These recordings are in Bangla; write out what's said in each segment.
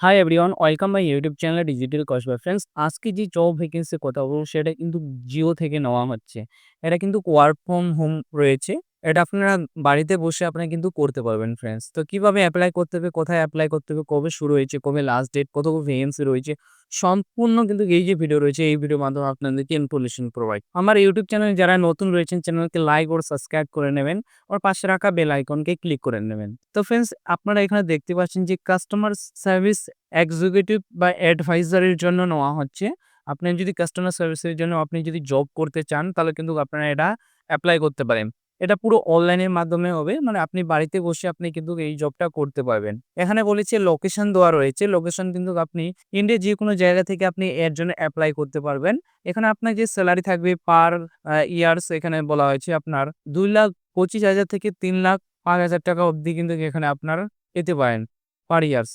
Hi everyone welcome my YouTube channel digital Kasba friends আজকে যে জব ভ্যাকেন্সির কথা বলব, সেটা কিন্তু জিও থেকে নেওয়া হচ্ছে। এটা কিন্তু ওয়ার্ক ফ্রম হোম রয়েছে। এটা আপনারা বাড়িতে বসে আপনারা কিন্তু করতে পারবেন ফ্রেন্ডস তো কীভাবে অ্যাপ্লাই করতে হবে, কোথায় অ্যাপ্লাই করতে হবে, কবে শুরু হয়েছে, কবে লাস্ট ডেট কত ভ্যাকেন্সি রয়েছে, সম্পূর্ণ কিন্তু এই যে ভিডিও রয়েছে, এই ভিডিওর মাধ্যমে আপনাদেরকে ইনফরমেশন প্রোভাইড আমার ইউটিউব চ্যানেলে যারা নতুন রয়েছেন চ্যানেলকে লাইক ও সাবস্ক্রাইব করে নেবেন, ওর পাশে রাখা বেল আইকনকে ক্লিক করে নেবেন। তো ফ্রেন্ডস আপনারা এখানে দেখতে পাচ্ছেন যে কাস্টমার সার্ভিস এক্সিকিউটিভ বা অ্যাডভাইজারের জন্য নেওয়া হচ্ছে। আপনি যদি কাস্টমার সার্ভিসের জন্য আপনি যদি জব করতে চান, তাহলে কিন্তু আপনারা এটা অ্যাপ্লাই করতে পারেন। এটা পুরো অনলাইনের মাধ্যমে হবে। মানে আপনি বাড়িতে বসে আপনি কিন্তু এই জবটা করতে পারবেন। এখানে বলেছে লোকেশন দেওয়া রয়েছে। লোকেশন কিন্তু আপনি ইন্ডিয়া যে কোনো জায়গা থেকে আপনি এর জন্য অ্যাপ্লাই করতে পারবেন। এখানে আপনার যে স্যালারি থাকবে পার ইয়ার্স এখানে বলা হয়েছে আপনার দুই লাখ পঁচিশ হাজার থেকে তিন লাখ পাঁচ হাজার টাকা অবধি কিন্তু এখানে আপনার পেতে পারেন পার ইয়ার্স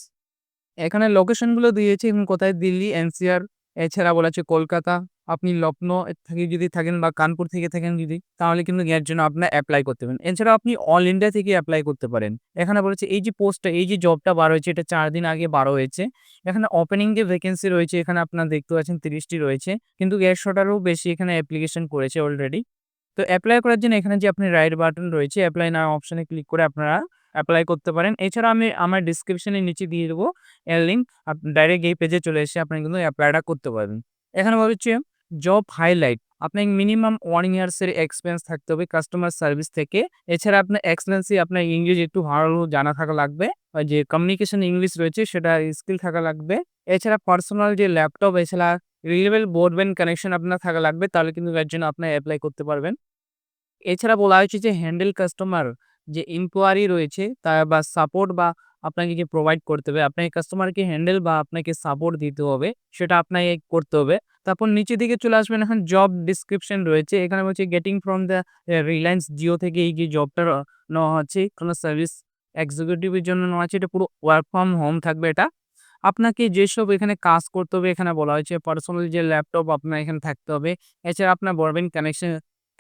এখানে লোকেশনগুলো দিয়েছে। কোথায়? দিল্লি, এনসিআর, এছাড়া বলা আছে কলকাতা। আপনি লখনৌ থেকে যদি থাকেন বা কানপুর থেকে থাকেন যদি, তাহলে কিন্তু এর জন্য আপনার অ্যাপ্লাই করতে পারেন। এছাড়া আপনি অল ইন্ডিয়া থেকে অ্যাপ্লাই করতে পারেন। এখানে বলেছে এই যে পোস্টটা এই যে জবটা বার হয়েছে, এটা চার দিন আগে বার হয়েছে। এখানে ওপেনিং যে ভ্যাকেন্সি রয়েছে, এখানে আপনার দেখতে পাচ্ছেন তিরিশটি রয়েছে। কিন্তু একশোটারও বেশি এখানে অ্যাপ্লিকেশন করেছে অলরেডি তো অ্যাপ্লাই করার জন্য এখানে যে আপনি রাইট বাটন রয়েছে অ্যাপ্লাই না অপশানে ক্লিক করে আপনারা অ্যাপ্লাই করতে পারেন। এছাড়া আমি আমার ডিসক্রিপশনের নিচে দিয়ে দেবো, এর লিঙ্ক ডাইরেক্ট এই পেজে চলে এসে আপনি কিন্তু অ্যাপ্লাইটা করতে পারবেন। এখানে বলছে জব হাইলাইট আপনার মিনিমাম ওয়ান ইয়ার্সের এক্সপিরিয়েন্স থাকতে হবে কাস্টমার সার্ভিস থেকে। এছাড়া আপনার এক্সেলেন্সি আপনার ইংলিশ একটু ভালো জানা থাকা লাগবে যে কমিউনিকেশন ইংলিশ রয়েছে সেটা স্কিল থাকা লাগবে। এছাড়া পার্সোনাল যে ল্যাপটপ এছাড়া রিলেবল ব্রডব্যান্ড কানেকশন আপনার থাকা লাগবে, তাহলে কিন্তু এর জন্য আপনি অ্যাপ্লাই করতে পারবেন। এছাড়া বলা হয়েছে যে হ্যান্ডেল কাস্টমার যে ইনকোয়ারি রয়েছে তা বা সাপোর্ট বা আপনাকে কি প্রোভাইড করতে হবে। আপনাকে কাস্টমারকে হ্যান্ডেল বা আপনাকে সাপোর্ট দিতে হবে, সেটা আপনাকে করতে হবে। তারপর নিচের দিকে চলে আসবেন এখন জব ডিসক্রিপশন রয়েছে। এখানে বলছে getting from the Reliance Jio থেকে এই যে জবটা নেওয়া হচ্ছে কোনো সার্ভিস এক্সিকিউটিভের জন্য নেওয়া হচ্ছে। এটা পুরো ওয়ার্ক ফ্রম হোম থাকবে এটা। আপনাকে যেসব এখানে কাজ করতে হবে, এখানে বলা হয়েছে পার্সোনাল যে ল্যাপটপ আপনার এখানে থাকতে হবে। এছাড়া আপনার ব্রডব্যান্ড কানেকশন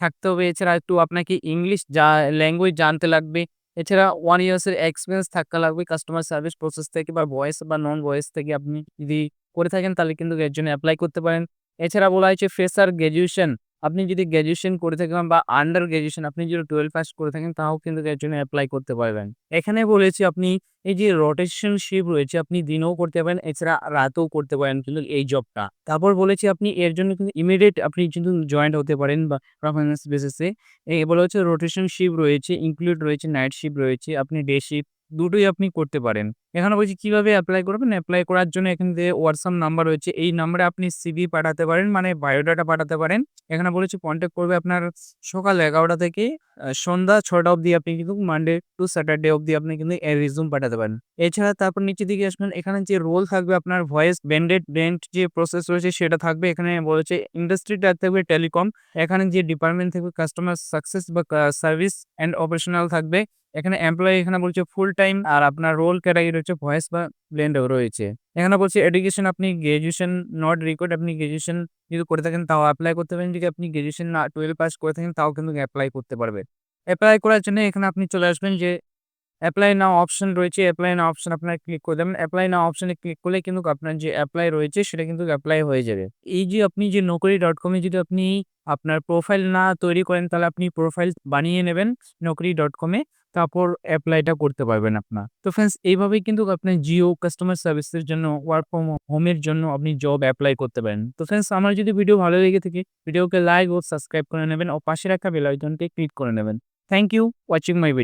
থাকতে হবে। এছাড়া একটু আপনাকে ইংলিশ যা ল্যাঙ্গুয়েজ জানতে লাগবে। এছাড়া ওয়ান ইয়ার্সের এক্সপিরিয়েন্স থাকা লাগবে কাস্টমার সার্ভিস প্রসেস থেকে বা ভয়েস বা নন ভয়েস থেকে। আপনি যদি করে থাকেন তাহলে কিন্তু এর জন্য অ্যাপ্লাই করতে পারেন। এছাড়া বলা হয়েছে ফ্রেশার গ্র্যাজুয়েশন আপনি যদি গ্র্যাজুয়েশন করে থাকেন বা আন্ডার গ্র্যাজুয়েশন আপনি যদি টুয়েলভ পাস করে থাকেন, তাও কিন্তু এর জন্য অ্যাপ্লাই করতে পারবেন। এখানে বলেছি আপনি এই যে রোটেশন শিপ রয়েছে, আপনি দিনেও করতে পারেন, এছাড়া রাতেও করতে পারেন কিন্তু এই জবটা তারপর বলেছি আপনি এর জন্য কিন্তু ইমিডিয়েট আপনি কিন্তু জয়েন্ট হতে পারেন বা পারফরমেন্স বেসিসে বলা হচ্ছে রোটেশন শিপ রয়েছে ইনক্লুড রয়েছে নাইট শিপ রয়েছে, আপনি ডে শিপ দুটোই আপনি করতে পারেন। এখানে বলছি, কীভাবে অ্যাপ্লাই করবেন? অ্যাপ্লাই করার জন্য এখানে যে হোয়াটসঅ্যাপ নাম্বার রয়েছে। এই নাম্বারে আপনি সিভি পাঠাতে পারেন মানে বায়োডাটা পাঠাতে পারেন। এখানে বলেছি কন্ট্যাক্ট করবে আপনার সকাল এগারোটা থেকে সন্ধ্যা ছটা অবধি আপনি কিন্তু মানডে টু স্যাটারডে অবধি আপনি কিন্তু এর রিজুম পাঠাতে পারেন। এছাড়া তারপর নিচের দিকে আসবেন, এখানে যে রোল থাকবে আপনার ভয়েস ব্যান্ডেড ব্যান্ড যে প্রসেস রয়েছে সেটা থাকবে। এখানে বলেছে ইন্ডাস্ট্রিটা থাকবে টেলিকম এখানে যে ডিপার্টমেন্ট থাকবে কাস্টমার সাকসেস বা সার্ভিস অ্যান্ড অপারেশনাল থাকবে। এখানে এমপ্লয়ি এখানে বলছে ফুল টাইম আর আপনার রোল ক্যাটাগরি রয়েছে ভয়েস বা ব্লেন্ডও রয়েছে। এখানে বলছে এডুকেশন আপনি গ্রাজুয়েশন নট রিকোয়ার্ড আপনি গ্রাজুয়েশন যদি করে থাকেন তাও অ্যাপ্লাই করতে পারেন, যদি আপনি গ্রাজুয়েশন না টুয়েলভ পাস করে থাকেন তাও কিন্তু অ্যাপ্লাই করতে পারবে। অ্যাপ্লাই করার জন্য এখানে আপনি চলে আসবেন যে অ্যাপ্লাই নাও অপশন রয়েছে অ্যাপ্লাই নাও অপশন আপনার ক্লিক করে দেবেন। অ্যাপ্লাই নাও অপশনে ক্লিক করলে কিন্তু আপনার যে অ্যাপ্লাই রয়েছে সেটা কিন্তু অ্যাপ্লাই হয়ে যাবে। এই যে আপনি যে নকরি ডট কমে যদি আপনি আপনার প্রোফাইল না তৈরি করেন তাহলে আপনি প্রোফাইল বানিয়ে নেবেন নকরি ডট কমে তারপর অ্যাপ্লাইটা করতে পারবেন আপনার। তো ফ্রেন্ডস এইভাবেই কিন্তু আপনি জিও কাস্টমার সার্ভিসের জন্য ওয়ার্ক ফ্রম হোমের জন্য আপনি জব অ্যাপ্লাই করতে পারেন। তো ফ্রেন্ডস আমার যদি ভিডিও ভালো লেগে থাকে ভিডিওকে লাইক ও সাবস্ক্রাইব করে নেবেন, ও পাশে রাখা বেল আইকনকে ক্লিক করে নেবেন। Thank you watching my video